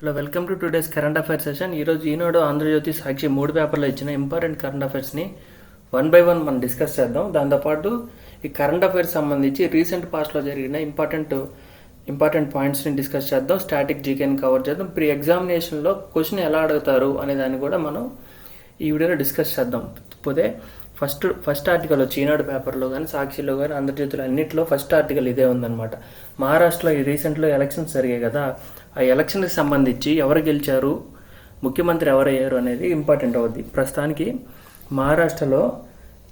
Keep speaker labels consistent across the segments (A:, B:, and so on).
A: Hello welcome to today's current affairs session ఈరోజు ఈనాడు ఆంధ్రజ్యోతి సాక్షి మూడు పేపర్లో ఇచ్చిన ఇంపార్టెంట్ కరెంట్ అఫైర్స్ని వన్ బై వన్ మనం డిస్కస్ చేద్దాం. దాంతోపాటు ఈ కరెంట్ అఫైర్స్ సంబంధించి రీసెంట్ పాస్ట్లో జరిగిన ఇంపార్టెంట్ ఇంపార్టెంట్ పాయింట్స్ని డిస్కస్ చేద్దాం. స్టాటిక్ జీకేని కవర్ చేద్దాం. ప్రీ ఎగ్జామినేషన్లో క్వశ్చన్ ఎలా అడుగుతారు అనే దాన్ని కూడా మనం ఈ వీడియోలో డిస్కస్ చేద్దాం. పోతే ఫస్ట్ ఫస్ట్ ఆర్టికల్ వచ్చి ఈనాడు పేపర్లో కానీ సాక్షిలో కానీ ఆంధ్రజ్యోతిలో అన్నింటిలో ఫస్ట్ ఆర్టికల్ ఇదే ఉందన్నమాట. మహారాష్ట్రలో ఈ రీసెంట్లో ఎలక్షన్స్ జరిగాయి కదా. ఆ ఎలక్షన్కి సంబంధించి ఎవరు గెలిచారు ముఖ్యమంత్రి ఎవరయ్యారు అనేది ఇంపార్టెంట్ అవుద్ది. ప్రస్తుతానికి మహారాష్ట్రలో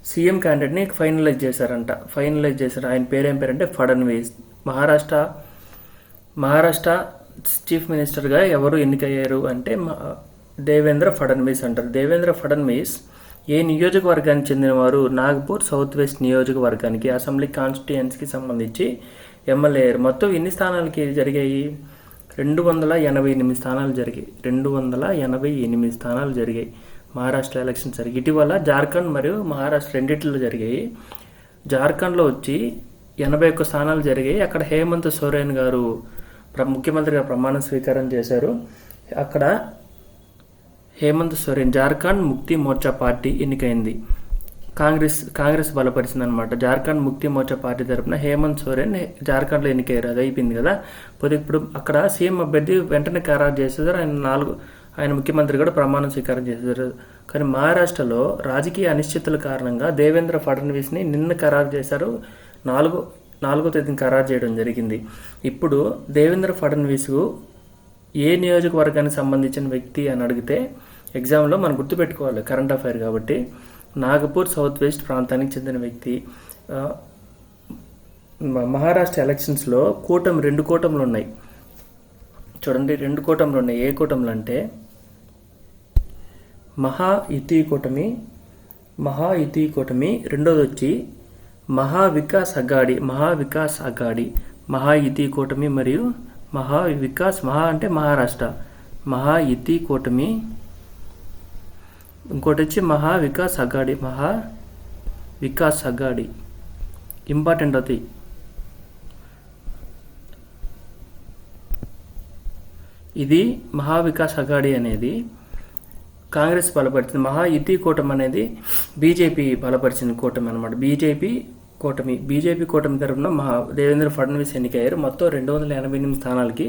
A: సీఎం క్యాండిడేట్ని ఫైనలైజ్ చేశారంట. ఫైనలైజ్ చేశారు. ఆయన పేరు పేరంటే ఫడన్వీస్ మహారాష్ట్ర మహారాష్ట్ర చీఫ్ మినిస్టర్గా ఎవరు ఎన్నికయ్యారు అంటే దేవేంద్ర ఫడన్వీస్ అంటారు. దేవేంద్ర ఫడన్వీస్ ఏ నియోజకవర్గానికి చెందినవారు? నాగపూర్ సౌత్ వెస్ట్ నియోజకవర్గానికి అసెంబ్లీ కాన్స్టిట్యుయెన్సీకి సంబంధించి ఎమ్మెల్యే మొత్తం ఎన్ని స్థానాలకి జరిగాయి? రెండు వందల ఎనభై ఎనిమిది స్థానాలు జరిగాయి. రెండు వందల ఎనభై ఎనిమిది స్థానాలు జరిగాయి. మహారాష్ట్ర ఎలక్షన్ జరిగి ఇటీవల జార్ఖండ్ మరియు మహారాష్ట్ర రెండిట్లో జరిగాయి. జార్ఖండ్లో వచ్చి ఎనభై ఒక్క స్థానాలు జరిగాయి. అక్కడ హేమంత్ సోరెన్ గారు ప్ర- ముఖ్యమంత్రిగా ప్రమాణ స్వీకారం చేశారు. అక్కడ హేమంత్ సోరెన్ జార్ఖండ్ ముక్తి మోర్చా పార్టీ ఎన్నికైంది. కాంగ్రెస్ కాంగ్రెస్ బలపరిచిందనమాట జార్ఖండ్ ముక్తి మోర్చా పార్టీ తరపున హేమంత్ సోరెన్ జార్ఖండ్లో ఎన్నికయ్యారు. అది అయిపోయింది కదా. పోతే ఇప్పుడు అక్కడ సీఎం అభ్యర్థి వెంటనే ఖరారు చేసేసారు. ఆయన నాలుగు ఆయన ముఖ్యమంత్రి కూడా ప్రమాణం స్వీకారం చేశారు కానీ మహారాష్ట్రలో రాజకీయ అనిశ్చితుల కారణంగా దేవేంద్ర ఫడ్నవీస్ని నిన్న ఖరారు చేశారు. నాలుగు నాలుగో తేదీని ఖరారు చేయడం జరిగింది. ఇప్పుడు దేవేంద్ర ఫడ్నవీస్ ఏ నియోజకవర్గానికి సంబంధించిన వ్యక్తి అని అడిగితే ఎగ్జామ్లో మనం గుర్తుపెట్టుకోవాలి. కరెంట్ అఫైర్ కాబట్టి. నాగపూర్ సౌత్ వెస్ట్ ప్రాంతానికి చెందిన వ్యక్తి మహారాష్ట్ర ఎలక్షన్స్లో కూటమి రెండు కూటములు ఉన్నాయి. చూడండి రెండు కూటములు ఉన్నాయి. ఏ కూటములు అంటే మహా ఇతి కూటమి మహా ఇతి కూటమి రెండోది వచ్చి మహా వికాస్ అగాడి మహా వికాస్ అగాడి మహా ఇతి కూటమి మరియు మహా వికాస్ మహా అంటే మహారాష్ట్ర మహా ఇతి కూటమి ఇంకోటి వచ్చి మహా వికాస్ అగాడి మహా వికాస్ అగాడి ఇంపార్టెంట్ అది. ఇది మహావికాస్ అగాడి అఘాడి అనేది కాంగ్రెస్ బలపరిచింది. మహా ఇతి కూటమి అనేది బీజేపీ బలపరిచిన కూటమి అనమాట బీజేపీ కూటమి బీజేపీ కూటమి తరఫున మహా దేవేంద్ర ఫడ్నవీస్ ఎన్నికయ్యారు. మొత్తం రెండు వందల ఎనభై ఎనిమిది స్థానాలకి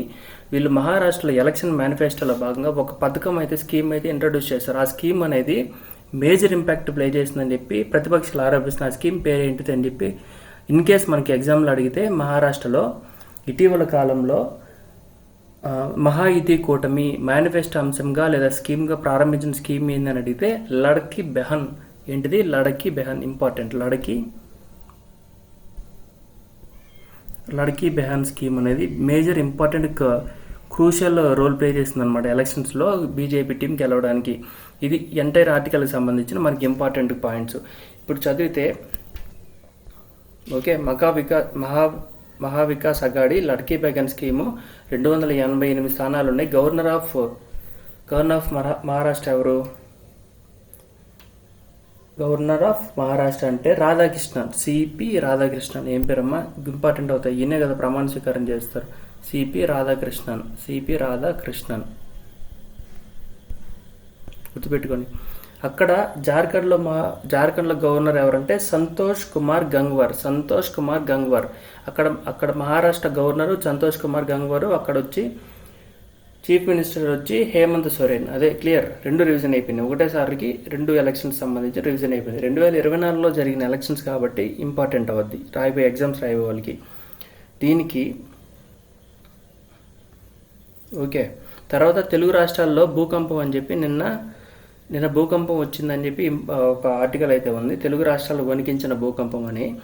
A: వీళ్ళు మహారాష్ట్రలో ఎలక్షన్ మేనిఫెస్టోలో భాగంగా ఒక పథకం అయితే స్కీమ్ అయితే ఇంట్రడ్యూస్ చేశారు. ఆ స్కీమ్ అనేది మేజర్ ఇంపాక్ట్ ప్లే చేస్తుందని చెప్పి ప్రతిపక్షాలు ఆరోపిస్తున్న ఆ స్కీమ్ పేరు ఏంటిది అని చెప్పి ఇన్ కేస్ మనకి ఎగ్జామ్లో అడిగితే మహారాష్ట్రలో ఇటీవల కాలంలో మహా ఇతి కూటమి మేనిఫెస్టో అంశంగా లేదా స్కీమ్గా ప్రారంభించిన స్కీమ్ ఏందని అడిగితే లడకి బెహన్. ఏంటిది? లడకి బెహన్ ఇంపార్టెంట్. లడకి లడ్కీ బెహాన్ స్కీమ్ అనేది major important crucial role play చేసింది అనమాట ఎలక్షన్స్లో బీజేపీ టీం గెలవడానికి. ఇది ఎంటైర్ ఆర్టికల్కి సంబంధించిన మనకి ఇంపార్టెంట్ పాయింట్స్. ఇప్పుడు చదివితే ఓకే మకా వికా మహా మహా వికాస్ అగాడి లడ్కీ బెగన్ స్కీము రెండు వందల ఎనభై ఎనిమిది స్థానాలు ఉన్నాయి గవర్నర్ ఆఫ్ గవర్నర్ ఆఫ్ మహా మహారాష్ట్ర ఎవరు? గవర్నర్ ఆఫ్ మహారాష్ట్ర అంటే రాధాకృష్ణన్ సిపి రాధాకృష్ణన్. ఏం పేరమ్మా? ఇంపార్టెంట్ అవుతాయి. ఈయనే కదా ప్రమాణ స్వీకారం చేస్తారు. సిపి రాధాకృష్ణన్. సిపి రాధాకృష్ణన్. గుర్తుపెట్టుకోండి. అక్కడ జార్ఖండ్లో మా జార్ఖండ్లో గవర్నర్ ఎవరంటే సంతోష్ కుమార్ గంగ్వర్. సంతోష్ కుమార్ గంగ్వర్. అక్కడ అక్కడ మహారాష్ట్ర గవర్నరు సంతోష్ కుమార్ గంగ్వరు. అక్కడ వచ్చి చీఫ్ మినిస్టర్ వచ్చి హేమంత్ సోరెన్. అదే క్లియర్. రెండు రివిజన్ అయిపోయినాయి. ఒకటేసారికి రెండు ఎలక్షన్స్ సంబంధించి రివిజన్ అయిపోయింది. రెండు వేల ఇరవై నాలుగులో జరిగిన ఎలక్షన్స్ కాబట్టి ఇంపార్టెంట్ అవద్ది. రాయిపోయే ఎగ్జామ్స్ రాయబోయే వాళ్ళకి. దీనికి ఓకే. తర్వాత తెలుగు రాష్ట్రాల్లో భూకంపం అని చెప్పి నిన్న నిన్న భూకంపం వచ్చిందని చెప్పి ఒక ఆర్టికల్ అయితే ఉంది. తెలుగు రాష్ట్రాలు వణికించిన భూకంపం అని.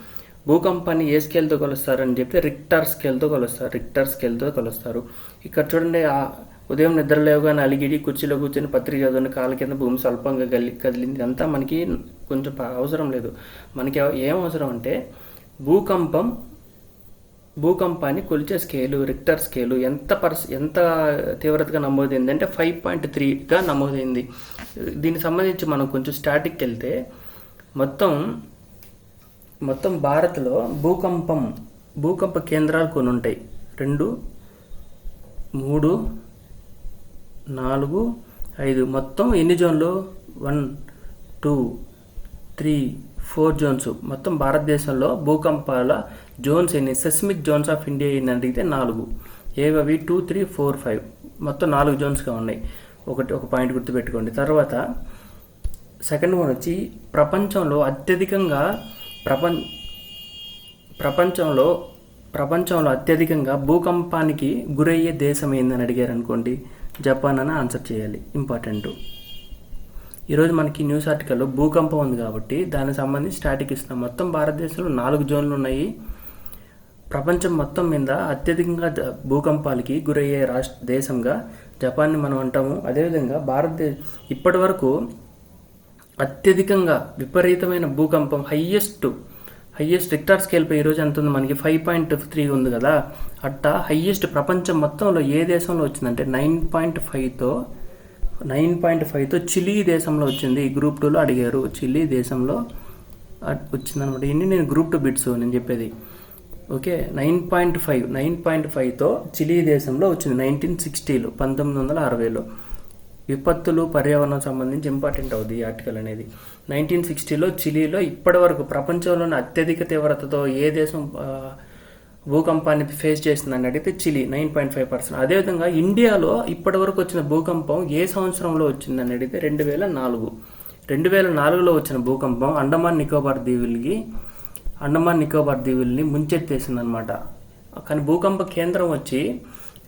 A: భూకంపాన్ని ఏ స్కేల్తో కొలుస్తారని చెప్తే రిక్టర్ స్కేల్తో కొలుస్తారు. రిక్టర్ స్కేల్తో కొలుస్తారు. ఇక్కడ చూడండి ఆ ఉదయం నిద్ర లేవగానే అలిగిడి కుర్చీలో కూర్చొని పత్రిక చదవని కాళ్ళ కింద భూమి స్వల్పంగా గలి కదిలింది. అంతా మనకి కొంచెం అవసరం లేదు. మనకి ఏం అవసరం అంటే భూకంపం భూకంపాన్ని కొలిచే స్కేలు రిక్టర్ స్కేలు ఎంత పర్స్ ఎంత తీవ్రతగా నమోదైంది అంటే ఫైవ్ పాయింట్ త్రీగా నమోదైంది. దీనికి సంబంధించి మనం కొంచెం స్టాటిక్ వెళ్తే మొత్తం మొత్తం భారత్లో భూకంపం భూకంప కేంద్రాలు కొన్ని ఉంటాయి. రెండు మూడు నాలుగు ఐదు. మొత్తం ఎన్ని జోన్లు? One two three four zones. మొత్తం భారతదేశంలో భూకంపాల జోన్స్ ఎన్ని? సెస్మిక్ జోన్స్ ఆఫ్ ఇండియా ఎన్ని? అడిగితే నాలుగు. ఏవవి? Two three four five. మొత్తం నాలుగు జోన్స్గా ఉన్నాయి. ఒకటి ఒక పాయింట్ గుర్తుపెట్టుకోండి. తర్వాత సెకండ్ వన్ వచ్చి ప్రపంచంలో అత్యధికంగా ప్రపంచ ప్రపంచంలో ప్రపంచంలో అత్యధికంగా భూకంపానికి గురయ్యే దేశం ఏందని అడిగారు అనుకోండి జపాన్ అని ఆన్సర్ చేయాలి. ఇంపార్టెంట్. ఈరోజు మనకి న్యూస్ ఆర్టికల్లో భూకంపం ఉంది కాబట్టి దానికి సంబంధించి స్టాటిక్ ఇస్తున్నాం. మొత్తం భారతదేశంలో నాలుగు జోన్లు ఉన్నాయి. ప్రపంచం మొత్తం మీద అత్యధికంగా భూకంపాలకి గురయ్యే రాష్ట్ర దేశంగా జపాన్ని మనం అంటాము. అదేవిధంగా భారతదేశ ఇప్పటి వరకు అత్యధికంగా విపరీతమైన భూకంపం హయ్యెస్ట్ హయ్యెస్ట్ రిక్టార్ స్కేల్పై ఈరోజు ఎంత ఉంది? మనకి ఫైవ్ పాయింట్ త్రీ ఉంది కదా. అట్టా హయ్యెస్ట్ ప్రపంచం మొత్తంలో ఏ దేశంలో వచ్చిందంటే నైన్ పాయింట్ ఫైవ్తో నైన్ పాయింట్ ఫైవ్తో చిలీ దేశంలో వచ్చింది. ఈ గ్రూప్ టూలో అడిగారు. చిలీ దేశంలో వచ్చిందనమాట. ఇన్ని నేను గ్రూప్ టూ బిట్స్ నేను చెప్పేది. Okay nine point five nine point ఫైవ్తో Chile దేశంలో వచ్చింది. నైన్టీన్ సిక్స్టీలో పంతొమ్మిది వందల అరవైలో. విపత్తులు పర్యావరణం సంబంధించి ఇంపార్టెంట్ అవుతుంది ఈ ఆర్టికల్ అనేది. నైన్టీన్ సిక్స్టీలో చిలీలో ఇప్పటి వరకు ప్రపంచంలోని అత్యధిక తీవ్రతతో ఏ దేశం భూకంపాన్ని ఫేస్ చేసిందని అడిగితే Chile nine point five percent అదేవిధంగా ఇండియాలో ఇప్పటి వరకు వచ్చిన భూకంపం ఏ సంవత్సరంలో వచ్చిందని అడిగితే రెండు వేల నాలుగు. రెండు వేల నాలుగులో వచ్చిన భూకంపం అండమాన్ నికోబార్ దీవులకి అండమాన్ నికోబార్ దీవుల్ని ముంచెత్తేసిందనమాట కానీ భూకంప కేంద్రం వచ్చి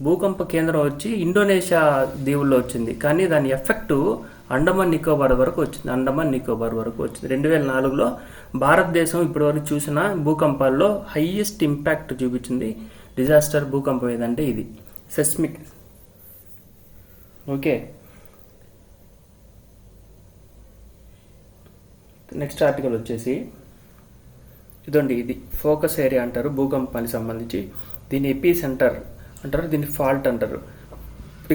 A: భూకంప కేంద్రం వచ్చి ఇండోనేషియా దీవుల్లో వచ్చింది. కానీ దాని ఎఫెక్ట్ అండమాన్ నికోబార్ వరకు వచ్చింది. అండమాన్ నికోబార్ వరకు వచ్చింది. రెండు వేల నాలుగులో భారతదేశం ఇప్పటివరకు చూసిన భూకంపాల్లో హైయెస్ట్ ఇంపాక్ట్ చూపించింది డిజాస్టర్ భూకంపం ఏదంటే ఇది. సెస్మిక్. ఓకే. నెక్స్ట్ ఆర్టికల్ వచ్చేసి ఇదండి ఇది. ఫోకస్ ఏరియా అంటారు భూకంపానికి సంబంధించి. దీని ఎపీ సెంటర్ అంటారు దీన్ని ఫాల్ట్ అంటారు.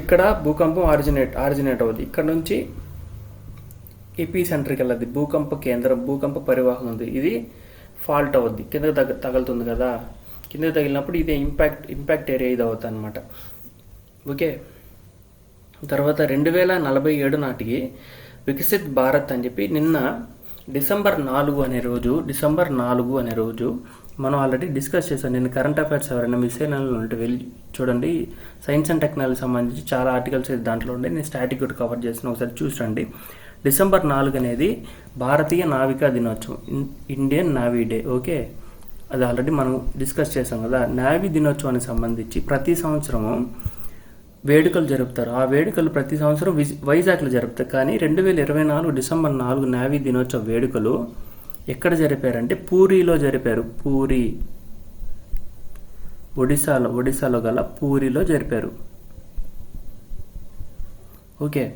A: ఇక్కడ భూకంపం ఆరిజినేట్ ఆరిజినేట్ అవుతుంది ఇక్కడ నుంచి ఏపీ సెంటర్కి వెళ్ళదు భూకంప కేంద్రం భూకంప పరివాహం ఉంది. ఇది ఫాల్ట్ అవుద్ది. కింద తగ తగులుతుంది కదా. కింద తగిలినప్పుడు ఇది ఇంపాక్ట్ ఇంపాక్ట్ ఏరియా ఇది అవుతుంది అనమాట ఓకే? తర్వాత రెండు వేల నలభై ఏడు నాటికి వికసిత్ భారత్ అని చెప్పి నిన్న డిసెంబర్ నాలుగు అనే రోజు డిసెంబర్ నాలుగు అనే రోజు మనం ఆల్రెడీ డిస్కస్ చేశాను నేను కరెంట్ అఫైర్స్ ఎవరైనా మిస్ అయిన ఉంటే వెళ్ళి చూడండి. సైన్స్ అండ్ టెక్నాలజీ సంబంధించి చాలా ఆర్టికల్స్ అయితే దాంట్లో ఉండే నేను స్టాటిక్ కూడా కవర్ చేసిన ఒకసారి చూసండి డిసెంబర్ నాలుగు అనేది భారతీయ నావికా దినోత్సవం. ఇండియన్ నావీ డే ఓకే అది ఆల్రెడీ మనం డిస్కస్ చేసాం కదా. నావీ దినోత్సవానికి సంబంధించి ప్రతి సంవత్సరము వేడుకలు జరుపుతారు. ఆ వేడుకలు ప్రతి సంవత్సరం వైజాగ్లో జరుపుతారు. కానీ రెండు వేల ఇరవై నాలుగు డిసెంబర్ నాలుగు నావీ దినోత్సవ వేడుకలు ఎక్కడ జరిపారంటే పూరిలో జరిపారు. పూరి ఒడిశాలో ఒడిశాలో గల పూరిలో జరిపారు. ఓకే.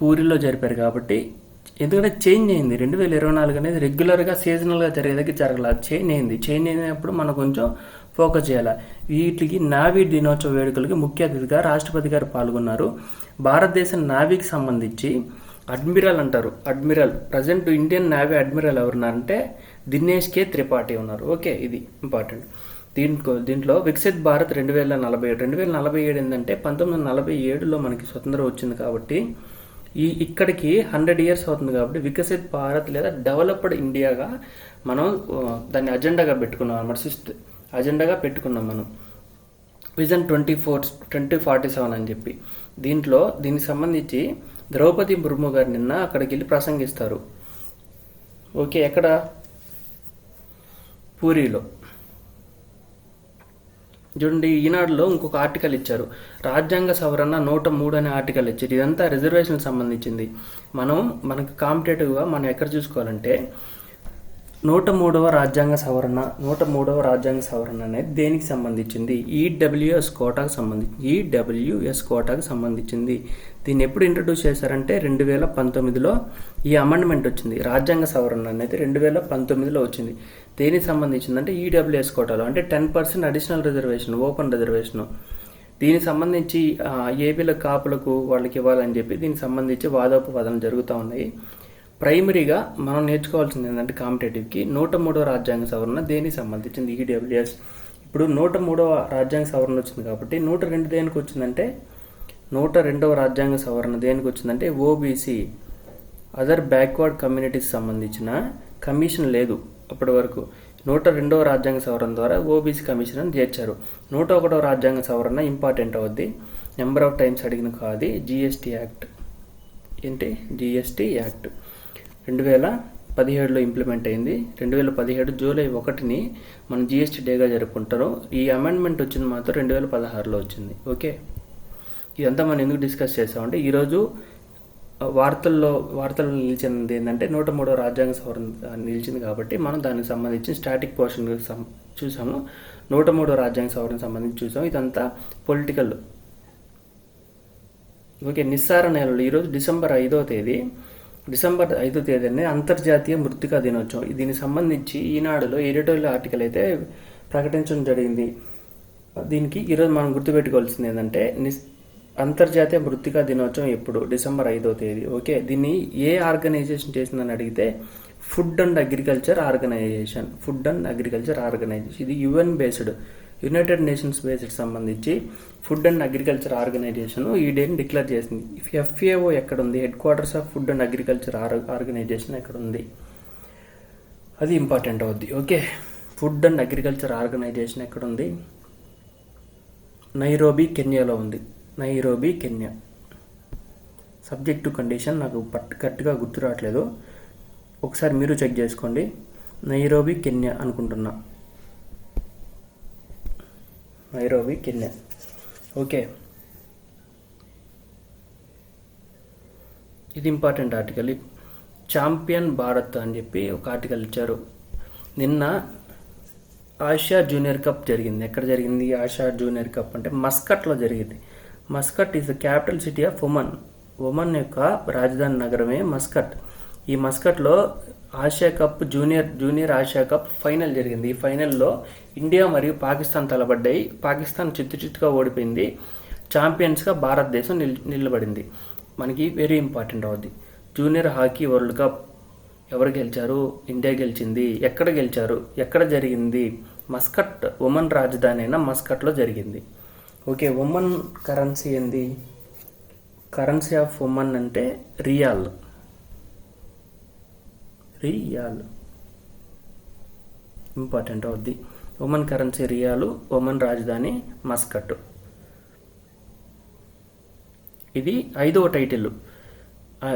A: పూరిలో జరిపారు కాబట్టి ఎందుకంటే చేంజ్ అయింది. రెండు వేల ఇరవై నాలుగు అనేది రెగ్యులర్గా సీజనల్గా జరిగేదానికి జరగల చేంజ్ అయింది. చేంజ్ అయినప్పుడు మనం కొంచెం ఫోకస్ చేయాలి. వీటికి నావీ దినోత్సవ వేడుకలకి ముఖ్య అతిథిగా రాష్ట్రపతి గారు పాల్గొన్నారు. భారతదేశ నావీకి సంబంధించి అడ్మిరల్ అంటారు. Admiral. Present Indian navy admiral ఎవరున్నారంటే Dinesh K Tripathi ఉన్నారు. ఓకే ఇది ఇంపార్టెంట్. దీంట్లో దీంట్లో వికసిత్ భారత్ రెండు వేల నలభై ఏడు రెండు వేల నలభై ఏడు ఏంటంటే పంతొమ్మిది వందల నలభై ఏడులో మనకి స్వతంత్రం వచ్చింది కాబట్టి ఈ ఇక్కడికి హండ్రెడ్ ఇయర్స్ అవుతుంది కాబట్టి వికసిత్ భారత్ లేదా డెవలప్డ్ ఇండియాగా మనం దాన్ని అజెండాగా పెట్టుకున్నాం అన్నమాట. సిస్త్ అజెండాగా పెట్టుకున్నాం మనం. Vision twenty four twenty forty seven అని చెప్పి. దీంట్లో దీనికి సంబంధించి ద్రౌపది ముర్ము గారు నిన్న అక్కడికి వెళ్ళి ప్రసంగిస్తారు. ఓకే ఎక్కడ? పూరిలో. చూడండి ఈనాడులో ఇంకొక ఆర్టికల్ ఇచ్చారు. రాజ్యాంగ సవరణ నూట మూడు అనే ఆర్టికల్ ఇచ్చారు. ఇదంతా రిజర్వేషన్ సంబంధించింది. మనం మనకు కాంపిటేటివ్గా మనం ఎక్కడ చూసుకోవాలంటే నూట మూడవ రాజ్యాంగ సవరణ నూట మూడవ రాజ్యాంగ సవరణ అనేది దేనికి సంబంధించింది? ఈడబ్ల్యూఎస్ కోటాకు సంబంధించి ఈడబ్ల్యూఎస్ కోటాకు సంబంధించింది. దీన్ని ఎప్పుడు ఇంట్రడ్యూస్ చేశారంటే రెండు వేల పంతొమ్మిదిలో ఈ అమెండ్మెంట్ వచ్చింది. రాజ్యాంగ సవరణ అనేది రెండు వేల పంతొమ్మిదిలో వచ్చింది. దేనికి సంబంధించిందంటే ఈడబ్ల్యూఎస్ కోటాలో అంటే ten percent additional reservation open reservation దీనికి సంబంధించి ఏపీల కాపులకు వాళ్ళకి ఇవ్వాలని చెప్పి దీనికి సంబంధించి వాదోపవాదనలు జరుగుతూ ఉన్నాయి. ప్రైమరీగా మనం నేర్చుకోవాల్సింది ఏంటంటే కాంపిటేటివ్కి నూట మూడవ రాజ్యాంగ సవరణ దేనికి సంబంధించింది? ఈడబ్ల్యూఎస్ ఇప్పుడు నూట మూడవ రాజ్యాంగ సవరణ వచ్చింది కాబట్టి నూట రెండు దేనికి వచ్చిందంటే? నూట రెండవ రాజ్యాంగ సవరణ దేనికి వచ్చిందంటే? ఓబీసీ అదర్ బ్యాక్వర్డ్ కమ్యూనిటీస్ సంబంధించిన కమిషన్ లేదు అప్పటి వరకు. నూట రెండవ రాజ్యాంగ సవరణ ద్వారా ఓబీసీ కమిషన్ అని చేర్చారు. నూట ఒకటవ రాజ్యాంగ సవరణ ఇంపార్టెంట్ అవుద్ది. నెంబర్ ఆఫ్ టైమ్స్ అడిగిన కాదు. జిఎస్టీ యాక్ట్ ఏంటి? జిఎస్టీ యాక్ట్ రెండు వేల పదిహేడులో ఇంప్లిమెంట్ అయింది. రెండు వేల పదిహేడు జూలై ఒకటిని మనం జిఎస్టీ డేగా జరుపుకుంటారు. ఈ అమెండ్మెంట్ వచ్చింది మాత్రం రెండు వేల పదహారులో వచ్చింది. ఓకే? ఇదంతా మనం ఎందుకు డిస్కస్ చేసామంటే ఈరోజు వార్తల్లో వార్తల్లో నిలిచింది ఏంటంటే నూట మూడో రాజ్యాంగ సవరణ నిలిచింది కాబట్టి మనం దానికి సంబంధించి స్టాటిక్ పోర్షన్ చూసాము. నూట మూడో రాజ్యాంగ సవరణ సంబంధించి చూసాము. ఇదంతా పొలిటికల్ ఓకే? నిస్సార నెలలు. ఈరోజు డిసెంబర్ ఐదో తేదీ. డిసెంబర్ ఐదో తేదీనే అంతర్జాతీయ మృతికా దినోత్సవం. దీనికి సంబంధించి ఈనాడులో ఎడిటోరియల్ ఆర్టికల్ అయితే ప్రకటించడం జరిగింది. దీనికి ఈరోజు మనం గుర్తుపెట్టుకోవాల్సింది ఏంటంటే అంతర్జాతీయ మృతికా దినోత్సవం ఎప్పుడు? డిసెంబర్ ఐదో తేదీ. ఓకే? దీన్ని ఏ ఆర్గనైజేషన్ చేసిందని అడిగితే food and agriculture organisation. Food and agriculture organisation. ఇది UN based united nations based సంబంధించి ఫుడ్ అండ్ అగ్రికల్చర్ ఆర్గనైజేషన్ ఈ డేని డిక్లేర్ చేసింది. ఎఫ్ఏఓ ఎక్కడ ఉంది headquarters of food and agriculture organisation ఎక్కడ ఉంది అది ఇంపార్టెంట్ అవుద్ది. Okay food and agriculture organisation ఎక్కడ ఉంది నైరోబీ కెన్యాలో ఉంది నైరోబీ కెన్యా సబ్జెక్టు కండిషన్ నాకు పట్ కరెక్ట్గా గుర్తు రావట్లేదు. ఒకసారి మీరు చెక్ చేసుకోండి. నైరోబీ కెన్యా అనుకుంటున్నా. నైరోబీ కెన్యా ఓకే ఇది ఇంపార్టెంట్ ఆర్టికల్. ఛాంపియన్ భారత్ అని చెప్పి ఒక ఆర్టికల్ ఇచ్చారు. నిన్న ఆసియా జూనియర్ కప్ జరిగింది. ఎక్కడ జరిగింది? ఆసియా జూనియర్ కప్ అంటే మస్కట్లో జరిగింది. Muscat is the capital city of Oman. Oman యొక్క రాజధాని నగరమే మస్కట్. ఈ మస్కట్లో Asia cup junior junior Asia cup final జరిగింది. ఈ ఫైనల్లో ఇండియా మరియు పాకిస్తాన్ తలబడ్డాయి పాకిస్తాన్ చిత్తు చిత్తుగా ఓడిపోయింది. ఛాంపియన్స్గా భారతదేశం నిల్ నిలబడింది. మనకి వెరీ ఇంపార్టెంట్ అవుద్ది జూనియర్ హాకీ వరల్డ్ కప్ ఎవరు గెలిచారు? ఇండియా గెలిచింది. ఎక్కడ గెలిచారు? ఎక్కడ జరిగింది? మస్కట్ ఉమన్ రాజధాని అయిన మస్కట్లో జరిగింది. ఓకే ఉమన్ కరెన్సీ ఏంది? కరెన్సీ ఆఫ్ ఉమన్ అంటే రియాల్. రియాల్. ఇంపార్టెంట్ అవుద్ది ఒమన్ కరెన్సీ రియాలు ఒమన్ రాజధాని మస్కట్. ఇది ఐదవ టైటిల్.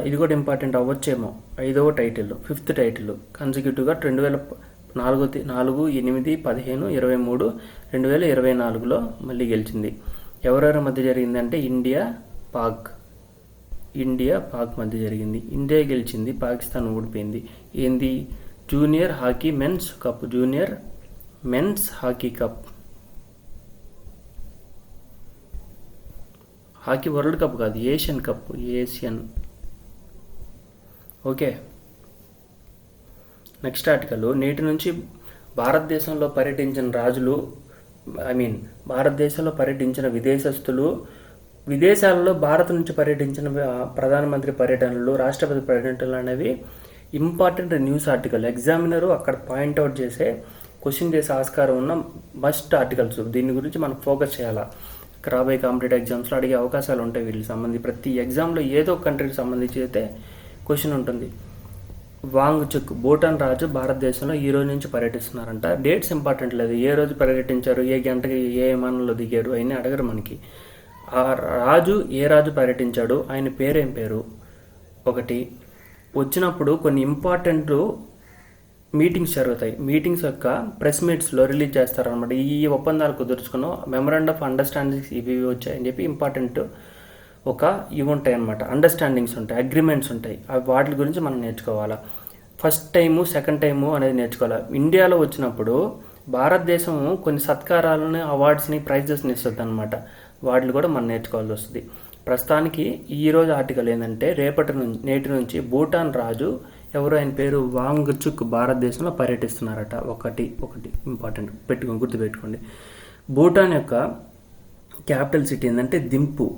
A: ఇది కూడా ఇంపార్టెంట్ అవ్వచ్చేమో. ఐదవ టైటిల్ ఫిఫ్త్ టైటిల్. కన్సిక్యూటివ్గా రెండు వేల నాలుగు నాలుగు ఎనిమిది పదిహేను ఇరవై మూడు రెండు వేల ఇరవై నాలుగులో మళ్ళీ గెలిచింది. ఎవరెవరి మధ్య జరిగిందంటే ఇండియా పాక్. ఇండియా పాక్ మధ్య జరిగింది. ఇండియా గెలిచింది పాకిస్తాన్ ఓడిపోయింది. ఏంది? Junior hockey men's cup junior men's hockey cup. Hockey world cup కాదు Asian cup Asian. Okay. Next article. నేటి నుంచి భారతదేశంలో పర్యటించిన రాజులు ఐ మీన్ భారతదేశంలో పర్యటించిన విదేశస్తులు విదేశాలలో భారత్ నుంచి పర్యటించిన ప్రధానమంత్రి పర్యటనలు రాష్ట్రపతి పర్యటనలు అనేవి ఇంపార్టెంట్ న్యూస్ ఆర్టికల్ ఎగ్జామినరు అక్కడ పాయింట్అవుట్ చేసే క్వశ్చన్ చేసే ఆస్కారం ఉన్న మస్ట్ ఆర్టికల్స్ దీని గురించి మనం ఫోకస్ చేయాలా? రాబోయే కాంపిటేటివ్ ఎగ్జామ్స్లో అడిగే అవకాశాలు ఉంటాయి వీటికి సంబంధించి. ప్రతి ఎగ్జామ్లో ఏదో కంట్రీకి సంబంధించి అయితే క్వశ్చన్ ఉంటుంది. వాంగ్ చుక్ భూటాన్ రాజు భారతదేశంలో ఈ రోజు నుంచి పర్యటిస్తున్నారంట. డేట్స్ ఇంపార్టెంట్ లేదు. ఏ రోజు పర్యటించారు? ఏ గంటకి ఏ విమానంలో దిగారు? అవన్నీ అడగరు మనకి. ఆ రాజు ఏ రాజు పర్యటించాడు ఆయన పేరేం పేరు? ఒకటి వచ్చినప్పుడు కొన్ని ఇంపార్టెంట్ మీటింగ్స్ జరుగుతాయి. మీటింగ్స్ యొక్క ప్రెస్ మీట్స్లో రిలీజ్ చేస్తారనమాట ఈ ఒప్పందాలు కుదుర్చుకున్నాం మెమరాండ్ ఆఫ్ అండర్స్టాండింగ్స్ ఇవి ఇవి వచ్చాయని చెప్పి ఇంపార్టెంట్ ఒక ఇవి ఉంటాయి అనమాట అండర్స్టాండింగ్స్ ఉంటాయి అగ్రిమెంట్స్ ఉంటాయి. అవి వాటి గురించి మనం నేర్చుకోవాలా? ఫస్ట్ టైము సెకండ్ టైము అనేది నేర్చుకోవాలి? ఇండియాలో వచ్చినప్పుడు భారతదేశం కొన్ని సత్కారాలను అవార్డ్స్ని ప్రైజెస్ని ఇస్తుంది అనమాట వాటిని కూడా మనం నేర్చుకోవాల్సి వస్తుంది. ప్రస్తుతానికి ఈరోజు ఆర్టికల్ ఏంటంటే రేపటి నుంచి నేటి నుంచి భూటాన్ రాజు ఎవరు ఆయన పేరు? వాంగ్ చుక్ భారతదేశంలో పర్యటిస్తున్నారట. ఒకటి ఒకటి ఇంపార్టెంట్. పెట్టుకోండి గుర్తుపెట్టుకోండి. భూటాన్ యొక్క క్యాపిటల్ సిటీ ఏంటంటే దింపు.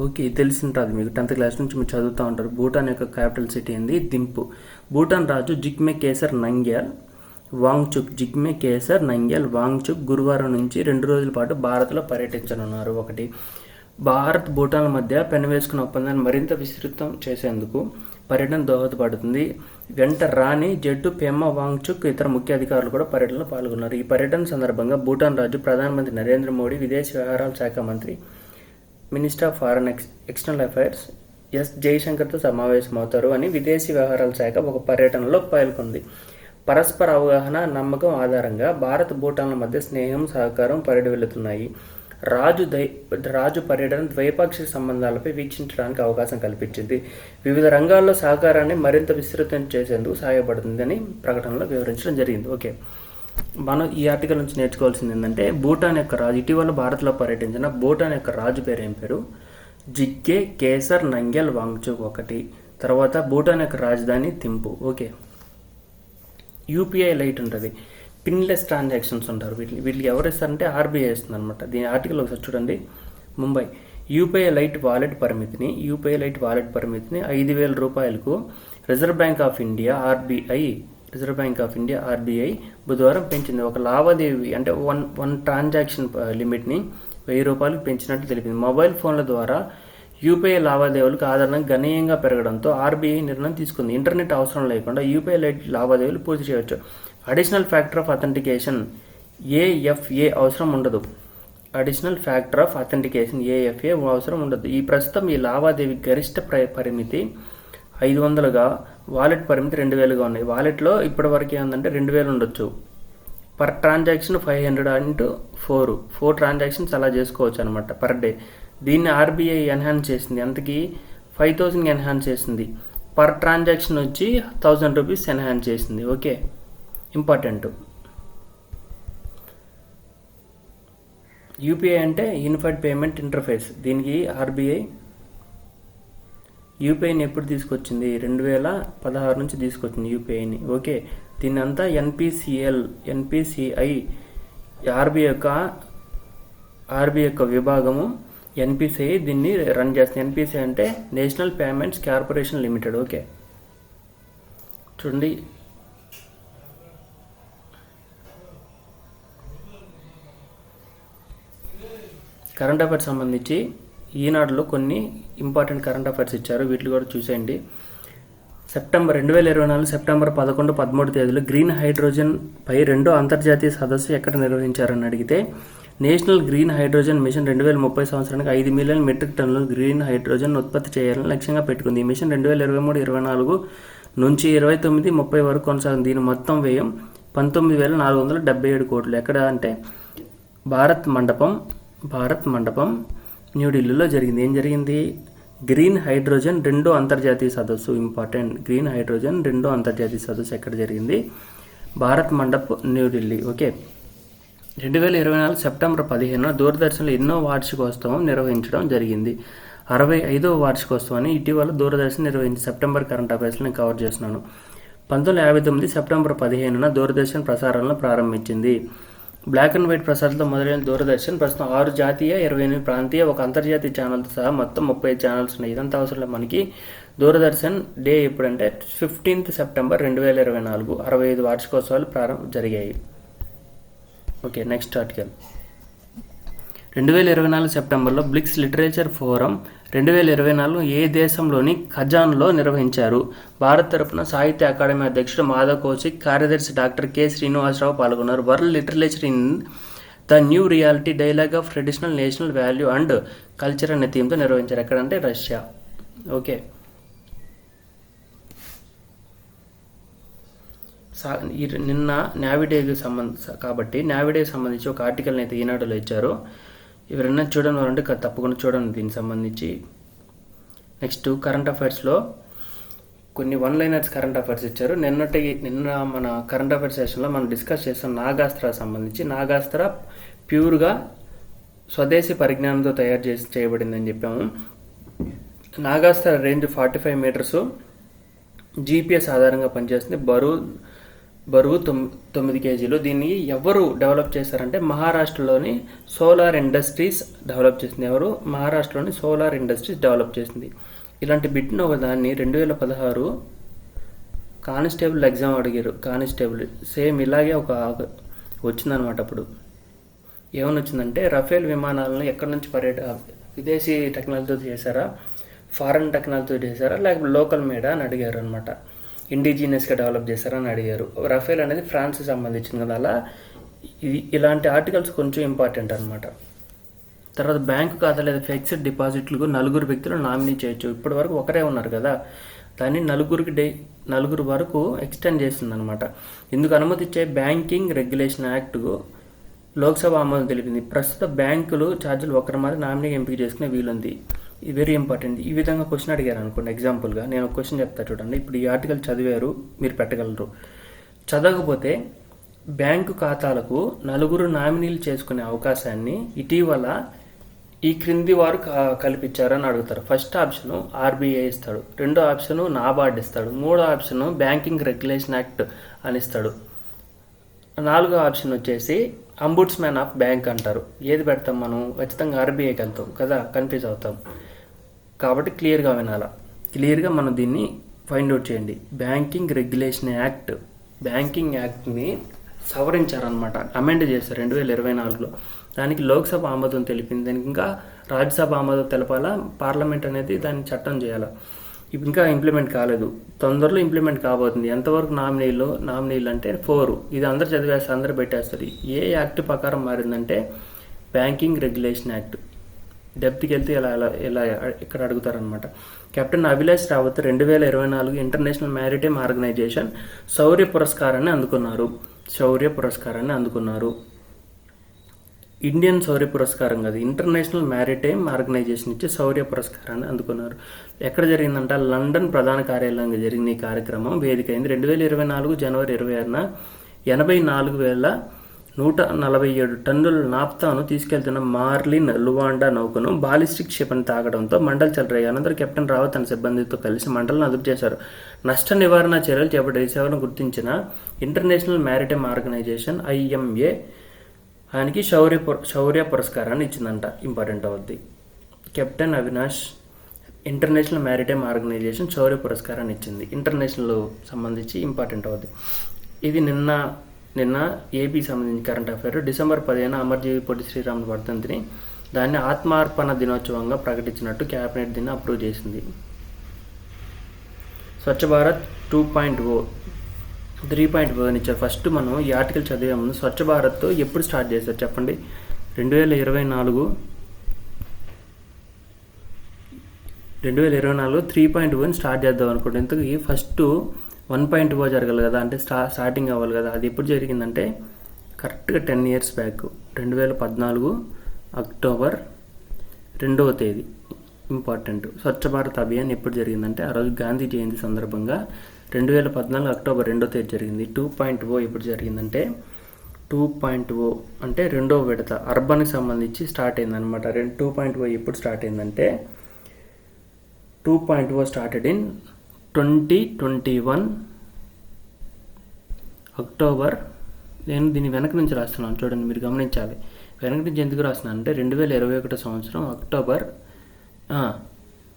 A: ఓకే తెలిసింటుంది తెలిసి ఉంటుంది మీకు. టెన్త్ క్లాస్ నుంచి మీరు చదువుతూ ఉంటారు. భూటాన్ యొక్క క్యాపిటల్ సిటీ ఏంది? దింపు. భూటాన్ రాజు జిగ్మే కేసర్ నంగ్యాల్ వాంగ్చుక్ జిగ్మే కేసర్ నంగ్యాల్ వాంగ్చుక్ గురువారం నుంచి రెండు రోజుల పాటు భారత్లో పర్యటించనున్నారు. ఒకటి భారత్ భూటాన్ల మధ్య పెనవేసుకున్న ఒప్పందాన్ని మరింత విస్తృతం చేసేందుకు పర్యటన దోహదపడుతుంది. వెంట రాణి జట్టు పెమ్మ వాంగ్చుక్ ఇతర ముఖ్య అధికారులు కూడా పర్యటనలో పాల్గొన్నారు. ఈ పర్యటన సందర్భంగా భూటాన్ రాజు ప్రధానమంత్రి నరేంద్ర మోడీ విదేశీ వ్యవహారాల శాఖ మంత్రి minister of foreign ex external affairs S జయశంకర్తో సమావేశమవుతారు అని విదేశీ వ్యవహారాల శాఖ ఒక పర్యటనలో పాల్గొంది పరస్పర అవగాహన నమ్మకం ఆధారంగా భారత్ భూటాన్ల మధ్య స్నేహం సహకారం పరిడివెళ్తున్నాయి రాజు దై రాజు పర్యటన ద్వైపాక్షిక సంబంధాలపై వీక్షించడానికి అవకాశం కల్పించింది. వివిధ రంగాల్లో సహకారాన్ని మరింత విస్తృతం చేసేందుకు సహాయపడుతుందని ప్రకటనలో వివరించడం జరిగింది. ఓకే. మనం ఈ ఆర్టికల్ నుంచి నేర్చుకోవాల్సింది ఏంటంటే భూటాన్ యొక్క రాజు ఇటీవల భారత్లో పర్యటించిన భూటాన్ యొక్క రాజు పేరు ఏం పేరు? జిగ్గే కేసర్ నంగెల్ వాంగ్చుక్ ఒకటి. తర్వాత భూటాన్ యొక్క రాజధాని థింపు. ఓకే. యూపీఐ లైట్ ఉంటుంది. పిన్లెస్ ట్రాన్సాక్షన్స్ ఉంటారు. వీటిని వీటికి ఎవరు ఇస్తారంటే ఆర్బీఐ ఇస్తుంది అనమాట దీని ఆర్టికల్ ఒకసారి చూడండి. ముంబై. యూపీఐ లైట్ వాలెట్ పరిమితిని యూపీఐ లైట్ వాలెట్ పరిమితిని ఐదు వేల రూపాయలకు reserve bank of India RBI reserve bank of India RBI బుధవారం పెంచింది. ఒక లావాదేవీ అంటే వన్ వన్ ట్రాన్సాక్షన్ లిమిట్ని వెయ్యి రూపాయలకు పెంచినట్టు తెలిపింది. మొబైల్ ఫోన్ల ద్వారా యూపీఐ లావాదేవీలకు ఆదరణ గణనీయంగా పెరగడంతో ఆర్బీఐ నిర్ణయం తీసుకుంది. ఇంటర్నెట్ అవసరం లేకుండా యూపీఐ లైట్ లావాదేవీలు పూర్తి చేయవచ్చు additional factor of authentication AFA అవసరం ఉండదు. Additional factor of authentication AFA అవసరం ఉండదు. ఈ ప్రస్తుతం ఈ లావాదేవీ గరిష్ట పరిమితి ఐదు వందలుగా వాలెట్ పరిమితి రెండు వేలుగా ఉన్నాయి. వాలెట్లో ఇప్పటివరకు ఏంటంటే రెండు వేలు ఉండొచ్చు. పర్ ట్రాన్సాక్షన్ ఫైవ్ హండ్రెడ్ అంటూ ఫోర్. ఫోర్ ట్రాన్సాక్షన్స్ అలా చేసుకోవచ్చు అనమాట పర్ డే. దీన్ని ఆర్బీఐ ఎన్హాన్స్ చేసింది. అంతకీ ఫైవ్ థౌజండ్కి ఎన్హాన్స్ చేసింది. పర్ ట్రాన్సాక్షన్ వచ్చి థౌజండ్ రూపీస్ ఎన్హాన్స్ చేసింది. ఓకే? ఇంపార్టెంట్. యూపీఐ అంటే యూనిఫైడ్ పేమెంట్ ఇంటర్ఫేస్. దీనికి ఆర్బీఐ యూపీఐని ఎప్పుడు తీసుకొచ్చింది? రెండు వేల పదహారు నుంచి తీసుకొచ్చింది యూపీఐని. ఓకే? దీని అంతా ఎన్పిసిఎల్ ఎన్పిసిఐ ఆర్బీఐ యొక్క ఆర్బీఐ యొక్క విభాగము ఎన్పిసిఐ దీన్ని రన్ చేస్తుంది. ఎన్పిసిఐ అంటే national payments corporation limited. Okay. చూడండి. కరెంట్ అఫైర్స్ సంబంధించి ఈనాడులో కొన్ని ఇంపార్టెంట్ కరెంట్ అఫైర్స్ ఇచ్చారు. వీటిని కూడా చూసేయండి. సెప్టెంబర్ రెండు వేల ఇరవై నాలుగు సెప్టెంబర్ పదకొండు పదమూడు తేదీలో గ్రీన్ హైడ్రోజన్ పై రెండో అంతర్జాతీయ సదస్సు ఎక్కడ నిర్వహించారని అడిగితే నేషనల్ గ్రీన్ హైడ్రోజన్ మిషన్ రెండు వేల ముప్పై సంవత్సరానికి ఐదు మిలియన్ మెట్రిక్ టన్నులు గ్రీన్ హైడ్రోజన్ ఉత్పత్తి చేయాలని లక్ష్యంగా పెట్టుకుంది. ఈ మిషన్ రెండు వేల ఇరవై మూడు ఇరవై నాలుగు నుంచి ఇరవై తొమ్మిది ముప్పై వరకు కొనసాగింది. దీని మొత్తం వ్యయం పంతొమ్మిది వేల నాలుగు వందల డెబ్బై ఏడు కోట్లు. ఎక్కడ అంటే భారత్ మండపం భారత్ మండపం న్యూఢిల్లీలో జరిగింది. ఏం జరిగింది? గ్రీన్ హైడ్రోజన్ రెండో అంతర్జాతీయ సదస్సు ఇంపార్టెంట్. గ్రీన్ హైడ్రోజన్ రెండో అంతర్జాతీయ సదస్సు ఎక్కడ జరిగింది? భారత్ మండప్ న్యూఢిల్లీ ఓకే. రెండు వేల ఇరవై నాలుగు సెప్టెంబర్ పదిహేనున దూరదర్శన్లో ఎన్నో వార్షికోత్సవం నిర్వహించడం జరిగింది. అరవై ఐదవ వార్షికోత్సవాన్ని ఇటీవల దూరదర్శన్ నిర్వహించి సెప్టెంబర్ కరెంట్ అఫైర్స్ని కవర్ చేస్తున్నాను. పంతొమ్మిది యాభై తొమ్మిది సెప్టెంబర్ పదిహేనున దూరదర్శన్ ప్రసారాలను ప్రారంభించింది. బ్లాక్ అండ్ వైట్ ప్రసారంతో మొదలైన దూరదర్శన్ ప్రస్తుతం ఆరు జాతీయ ఇరవై ఎనిమిది ప్రాంతీయ ఒక అంతర్జాతీయ ఛానల్తో సహా మొత్తం ముప్పై ఛానల్స్ ఉన్నాయి. ఇదంతా అవసరం మనకి. దూరదర్శన్ డే ఎప్పుడంటే ఫిఫ్టీన్త్ సెప్టెంబర్ రెండు వేల ఇరవై నాలుగు అరవై ఐదు వార్షికోత్సవాలు ప్రారంభం జరిగాయి. ఓకే నెక్స్ట్ ఆర్టికల్ రెండు వేల ఇరవై నాలుగు సెప్టెంబర్లో బ్లిక్స్ లిటరేచర్ ఫోరం రెండు వేల ఇరవై నాలుగు ఏ దేశంలోని ఖజాన్లో నిర్వహించారు? భారత్ తరపున సాహిత్య అకాడమీ అధ్యక్షుడు మాధవ్ కౌశిక్ కార్యదర్శి డాక్టర్ కె. శ్రీనివాసరావు పాల్గొన్నారు. World literature in the new reality dialogue of traditional national value and culture అనే థీమ్తో నిర్వహించారు. ఎక్కడంటే రష్యా. ఓకే. సా ఈ నిన్న నావిడేకి సంబంధ కాబట్టి నావిడేకి సంబంధించి ఒక ఆర్టికల్ని అయితే ఈనాడులో ఇచ్చారు. ఎవరైనా చూడడం వారంటే తప్పకుండా చూడండి దీనికి సంబంధించి. నెక్స్ట్ కరెంట్ అఫైర్స్లో కొన్ని వన్ లైనర్స్ కరెంట్ అఫైర్స్ ఇచ్చారు. నిన్నటి నిన్న మన కరెంట్ అఫైర్స్ సెషన్లో మనం డిస్కస్ చేస్తాం నాగాస్త్ర సంబంధించి నాగాస్త్ర ప్యూర్గా స్వదేశీ పరిజ్ఞానంతో తయారు చేసి చేయబడిందని చెప్పాము. Nagastra range forty five meters GPS ఆధారంగా పనిచేస్తుంది. బరువు బరువు తొమ్మి తొమ్మిది కేజీలు. దీన్ని ఎవరు డెవలప్ చేశారంటే మహారాష్ట్రలోని సోలార్ ఇండస్ట్రీస్ డెవలప్ చేసింది. ఎవరు? మహారాష్ట్రలోని సోలార్ ఇండస్ట్రీస్ డెవలప్ చేసింది. ఇలాంటి బిట్ను ఒకదాన్ని రెండు వేల పదహారు కానిస్టేబుల్ ఎగ్జామ్ అడిగారు. కానిస్టేబుల్ సేమ్ ఇలాగే ఒక వచ్చిందనమాట అప్పుడు. ఏమని వచ్చిందంటే రఫేల్ విమానాలను ఎక్కడి నుంచి పర్యట విదేశీ టెక్నాలజీతో చేశారా? ఫారెన్ టెక్నాలజీతో చేశారా? లేకపోతే లోకల్ మేడా అని అడిగారు అనమాట ఇండిజినియస్గా డెవలప్ చేశారని అడిగారు. రఫేల్ అనేది ఫ్రాన్స్కి సంబంధించింది కదా అలా ఇలాంటి ఆర్టికల్స్ కొంచెం ఇంపార్టెంట్ అనమాట తర్వాత బ్యాంకు ఖాతా లేదా ఫిక్స్డ్ డిపాజిట్లకు నలుగురు వ్యక్తులు నామినీ చేయొచ్చు. ఇప్పటి వరకు ఒకరే ఉన్నారు కదా దాన్ని నలుగురికి డే నలుగురు వరకు ఎక్స్టెండ్ చేస్తుంది అనమాట ఇందుకు అనుమతిచ్చే బ్యాంకింగ్ రెగ్యులేషన్ యాక్ట్ లోక్సభ ఆమోదం తెలిపింది. ప్రస్తుత బ్యాంకులు ఛార్జీలు ఒకరి మాత్రం నామినీగా ఎంపిక చేసుకునే వీలుంది. ఇది వెరీ ఇంపార్టెంట్ ఈ విధంగా క్వశ్చన్ అడిగారు అనుకోండి ఎగ్జాంపుల్గా నేను ఒక క్వశ్చన్ చెప్తా చూడండి. ఇప్పుడు ఈ ఆర్టికల్ చదివారు మీరు పెట్టగలరు. చదవకపోతే బ్యాంకు ఖాతాలకు నలుగురు నామినీలు చేసుకునే అవకాశాన్ని ఇటీవల ఈ క్రింది వారు క- కల్పించారని అడుగుతారు. ఫస్ట్ ఆప్షను ఆర్బీఐ ఇస్తాడు. రెండో ఆప్షను నాబార్డ్ ఇస్తాడు. మూడో ఆప్షను బ్యాంకింగ్ రెగ్యులేషన్ యాక్ట్ అని ఇస్తాడు. నాలుగో ఆప్షన్ వచ్చేసి అంబుడ్స్మ్యాన్ ఆఫ్ బ్యాంక్ అంటారు. ఏది పెడతాం మనం? ఖచ్చితంగా ఆర్బీఐకి వెళ్తాం కదా? కన్ఫ్యూజ్ అవుతాం. కాబట్టి క్లియర్గా వినాలా. క్లియర్గా మనం దీన్ని ఫైండ్ అవుట్ చేయండి. బ్యాంకింగ్ రెగ్యులేషన్ యాక్ట్ బ్యాంకింగ్ యాక్ట్ని సవరించారనమాట అమెండ్ చేశారు రెండు వేల ఇరవై నాలుగులో. దానికి లోక్సభ ఆమోదం తెలిపింది. దానికి ఇంకా రాజ్యసభ ఆమోదం తెలపాలా? పార్లమెంట్ అనేది దాన్ని చట్టం చేయాలా? ఇప్పుడు ఇంకా ఇంప్లిమెంట్ కాలేదు. తొందరలో ఇంప్లిమెంట్ కాబోతుంది. ఎంతవరకు నామినీలు నామినీలు అంటే ఫోర్ ఇది అందరు చదివేస్తారు అందరు పెట్టేస్తారు. ఏ యాక్ట్ ప్రకారం మారిందంటే బ్యాంకింగ్ రెగ్యులేషన్ యాక్ట్ డెప్త్కి వెళ్తే ఇలా ఇలా ఇలా ఇక్కడ అడుగుతారనమాట కెప్టెన్ అభిలాష్ రావత్ రెండు వేల ఇరవై నాలుగు ఇంటర్నేషనల్ మ్యారిటైమ్ ఆర్గనైజేషన్ శౌర్య పురస్కారాన్ని అందుకున్నారు. శౌర్య పురస్కారాన్ని అందుకున్నారు. ఇండియన్ శౌర్య పురస్కారం కాదు ఇంటర్నేషనల్ మ్యారిటైమ్ ఆర్గనైజేషన్ ఇచ్చి శౌర్య పురస్కారాన్ని అందుకున్నారు. ఎక్కడ జరిగిందంట? లండన్ ప్రధాన కార్యాలయంగా జరిగిన ఈ కార్యక్రమం వేదిక అయింది. రెండు వేల ఇరవై నాలుగు జనవరి ఇరవై ఆరున ఎనభై నాలుగు వేల నూట నలభై ఏడు టన్నుల నాప్తాను తీసుకెళ్తున్న మార్లిన్ లువాండా నౌకను బాలిస్టిక్ క్షిపణి తాగడంతో మండల్ చెలరాయి అనంతరం కెప్టెన్ రావత్ తన సిబ్బందితో కలిసి మండలను అదుపు చేశారు. నష్ట నివారణ చర్యలు చేపట్టే సేవలను గుర్తించిన ఇంటర్నేషనల్ మ్యారిటైమ్ ఆర్గనైజేషన్ ఐఎంఏ ఆయనకి శౌర్య పుర- శౌర్య పురస్కారాన్ని ఇచ్చిందంట. ఇంపార్టెంట్ అవుద్ది. Captain Avinash international maritime organisation శౌర్య పురస్కారాన్ని ఇచ్చింది. ఇంటర్నేషనల్ సంబంధించి ఇంపార్టెంట్ అవుద్ది. ఇది నిన్న నిన్న ఏపీ సంబంధించిన కరెంట్ అఫైర్ డిసెంబర్ పదిహేను అమర్జీవి పొట్టి శ్రీరాములు వర్ధంతిని దాన్ని ఆత్మార్పణ దినోత్సవంగా ప్రకటించినట్టు క్యాబినెట్ దీన్ని అప్రూవ్ చేసింది. Swachh Bharat two point O three point O ఇచ్చారు. ఫస్ట్ మనం ఈ ఆర్టికల్ చదివే ముందు స్వచ్ఛ భారత్ ఎప్పుడు స్టార్ట్ చేశారు చెప్పండి? రెండు వేల ఇరవై నాలుగు రెండు వేల ఇరవై నాలుగు త్రీ పాయింట్ ఓని స్టార్ట్ చేద్దాం అనుకుంటే ఇంతకు ఫస్ట్ వన్ పాయింట్ ఓ జరగాలి కదా అంటే స్టా స్టార్టింగ్ అవ్వాలి కదా అది ఎప్పుడు జరిగిందంటే కరెక్ట్గా టెన్ ఇయర్స్ బ్యాక్ రెండు వేల పద్నాలుగు అక్టోబర్ రెండవ తేదీ. ఇంపార్టెంట్ స్వచ్ఛ భారత్ అభియాన్ ఎప్పుడు జరిగిందంటే ఆ రోజు గాంధీ జయంతి సందర్భంగా రెండు వేల పద్నాలుగు అక్టోబర్ రెండో తేదీ జరిగింది. టూ పాయింట్ ఓ ఎప్పుడు జరిగిందంటే టూ పాయింట్ ఓ అంటే రెండో విడత అర్బన్కి సంబంధించి స్టార్ట్ అయిందనమాట రెండు టూ పాయింట్ ఓ ఎప్పుడు స్టార్ట్ అయిందంటే two point O started in twenty twenty one October. నేను దీని వెనక నుంచి రాస్తున్నాను. చూడండి మీరు గమనించాలి. వెనక నుంచి ఎందుకు రాస్తున్నాను అంటే రెండు వేల ఇరవై ఒకటో సంవత్సరం అక్టోబర్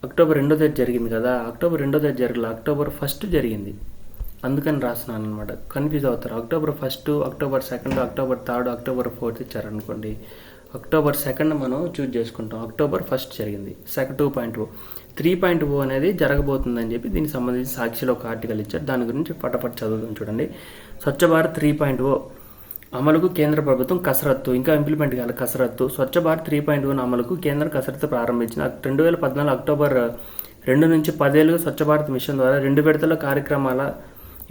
A: అక్టోబర్ రెండో తేదీ జరిగింది కదా. అక్టోబర్ రెండో తేదీ జరగలేదు అక్టోబర్ ఫస్ట్ జరిగింది. అందుకని రాస్తున్నాను అనమాట కన్ఫ్యూజ్ అవుతారు. October first October second October third October fourth ఇచ్చారనుకోండి. అక్టోబర్ సెకండ్ మనం చూజ్ చేసుకుంటాం. అక్టోబర్ ఫస్ట్ జరిగింది. Second two point two three point O అనేది జరగబోతుందని చెప్పి దీనికి సంబంధించి సాక్షిలో ఒక ఆర్టికల్ ఇచ్చారు. దాని గురించి పటపట్ చదువుదాం చూడండి. Swachh Bharat three point O అమలుకు కేంద్ర ప్రభుత్వం కసరత్తు ఇంకా ఇంప్లిమెంట్ కావాలి కసరత్తు. Swachh Bharat three point one అమలుకు కేంద్ర కసరత్తు ప్రారంభించిన రెండు వేల పద్నాలుగు అక్టోబర్ రెండు నుంచి పదేళ్ళుగా స్వచ్ఛ భారత్ మిషన్ ద్వారా రెండు విడతల కార్యక్రమాల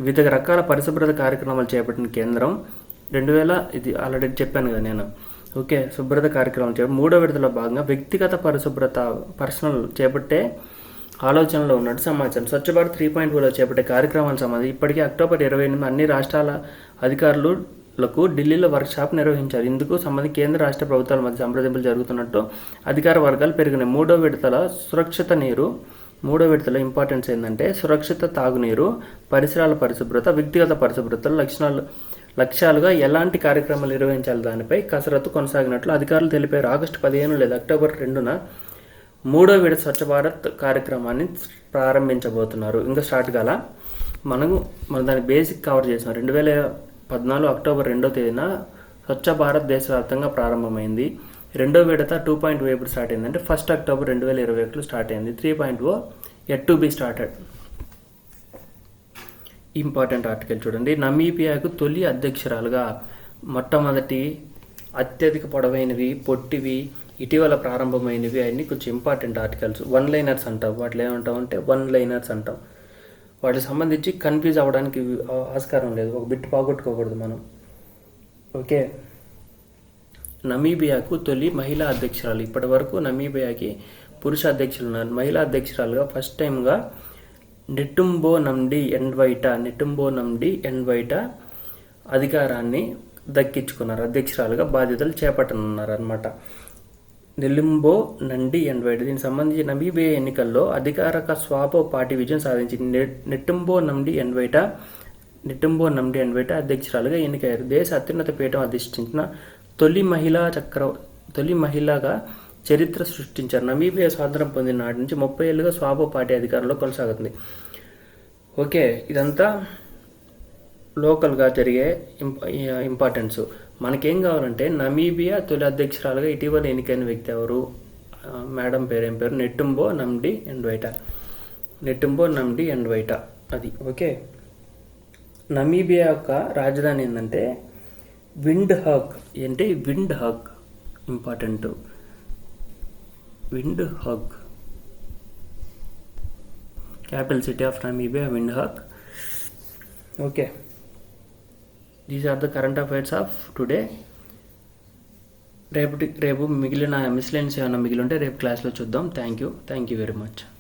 A: వివిధ రకాల పరిశుభ్రత కార్యక్రమాలు చేపట్టిన కేంద్రం రెండు వేల ఇది ఆల్రెడీ చెప్పాను కదా నేను. ఓకే శుభ్రత కార్యక్రమం చేపట్టి మూడో విడతలో భాగంగా వ్యక్తిగత పరిశుభ్రత పర్సనల్ చేపట్టే ఆలోచనలో ఉన్నట్టు సమాచారం స్వచ్ఛ భారత్ త్రీ పాయింట్ ఓలో చేపట్టే కార్యక్రమానికి సంబంధించి ఇప్పటికే అక్టోబర్ ఇరవై ఎనిమిది అన్ని రాష్ట్రాల అధికారులకు ఢిల్లీలో వర్క్షాప్ నిర్వహించారు. ఇందుకు సంబంధించి కేంద్ర రాష్ట్ర ప్రభుత్వాల మధ్య సంప్రదింపులు జరుగుతున్నట్టు అధికార వర్గాలు పెరిగినాయి. మూడో విడతల సురక్షిత నీరు మూడో విడతల ఇంపార్టెన్స్ ఏంటంటే సురక్షిత తాగునీరు పరిసరాల పరిశుభ్రత వ్యక్తిగత పరిశుభ్రత లక్షణాలు లక్ష్యాలుగా ఎలాంటి కార్యక్రమాలు నిర్వహించాలి దానిపై కసరత్తు కొనసాగినట్లు అధికారులు తెలిపారు. ఆగస్టు పదిహేను లేదా అక్టోబర్ రెండున మూడో విడత స్వచ్ఛ భారత్ కార్యక్రమాన్ని ప్రారంభించబోతున్నారు. ఇంకా స్టార్ట్ కాల మనము మన దాని బేసిక్ కవర్ చేసాం రెండు వేల పద్నాలుగు అక్టోబర్ రెండో తేదీన స్వచ్ఛ భారత్ దేశవ్యాప్తంగా ప్రారంభమైంది. రెండో విడత టూ పాయింట్ ఓ ఎప్పుడు స్టార్ట్ అయింది అంటే ఫస్ట్ అక్టోబర్ రెండు వేల ఇరవై ఒకటిలో స్టార్ట్ అయింది. Three point O yet to be started. Important article చూడండి. నమీబియాకు తొలి అధ్యక్షురాలుగా మొట్టమొదటి అత్యధిక పొడవైనవి పొట్టివి ఇటీవల ప్రారంభమైనవి అన్ని కొంచెం ఇంపార్టెంట్ ఆర్టికల్స్. వన్ లైనర్స్ అంటాం. వాటిలో ఏమంటాం అంటే వన్ లైనర్స్ అంటాం. వాటికి సంబంధించి కన్ఫ్యూజ్ అవ్వడానికి ఆస్కారం లేదు. ఒక బిట్ పోగొట్టుకోకూడదు మనం. ఓకే? నమీబియాకు తొలి మహిళా అధ్యక్షురాలు. ఇప్పటి వరకు నమీబియాకి పురుష అధ్యక్షులు ఉన్నారు. మహిళా అధ్యక్షురాలుగా ఫస్ట్ టైంగా నిటుంబో నండి ఎన్వైట నిటుంబో నండి ఎన్వైట అధికారాన్ని దక్కించుకున్నారు అధ్యక్షురాలుగా బాధ్యతలు చేపట్టనున్నారు అనమాట నిలింబో నండి ఎన్వైట దీనికి సంబంధించి నమీబే ఎన్నికల్లో అధికారక స్వాపో పార్టీ విజయం సాధించింది. నిటుంబో నండి ఎన్వైట నిటుంబో నండి ఎన్వైట అధ్యక్షురాలుగా ఎన్నికయ్యారు. దేశ అత్యున్నత పీఠం అధిష్ఠించిన తొలి మహిళా చక్ర తొలి మహిళగా చరిత్ర సృష్టించారు. నమీబియా స్వాతంత్రం పొందిన నాటి నుంచి ముప్పై ఏళ్ళుగా స్వాభో పార్టీ అధికారంలో కొనసాగుతుంది. ఓకే ఇదంతా లోకల్గా జరిగే ఇంప ఇంపార్టెన్స్ మనకేం కావాలంటే నమీబియా తొలి అధ్యక్షురాలుగా ఇటీవల ఎన్నికైన వ్యక్తి ఎవరు? మేడం పేరు ఏం పేరు? నెట్టుంబో నమ్డి ఎండ్వైట నెట్టుంబో నమ్డి ఎండ్వైట అది ఓకే. నమీబియా యొక్క రాజధాని ఏంటంటే విండ్ హక్ ఏంటి? Windhoek important. Windhoek capital city of Namibia Windhoek okay these are the current affairs of today రేపు రేపు మిగిలిన మిస్లెన్స్ ఏమైనా మిగిలి ఉంటే రేపు క్లాస్లో చూద్దాం. Thank you thank you very much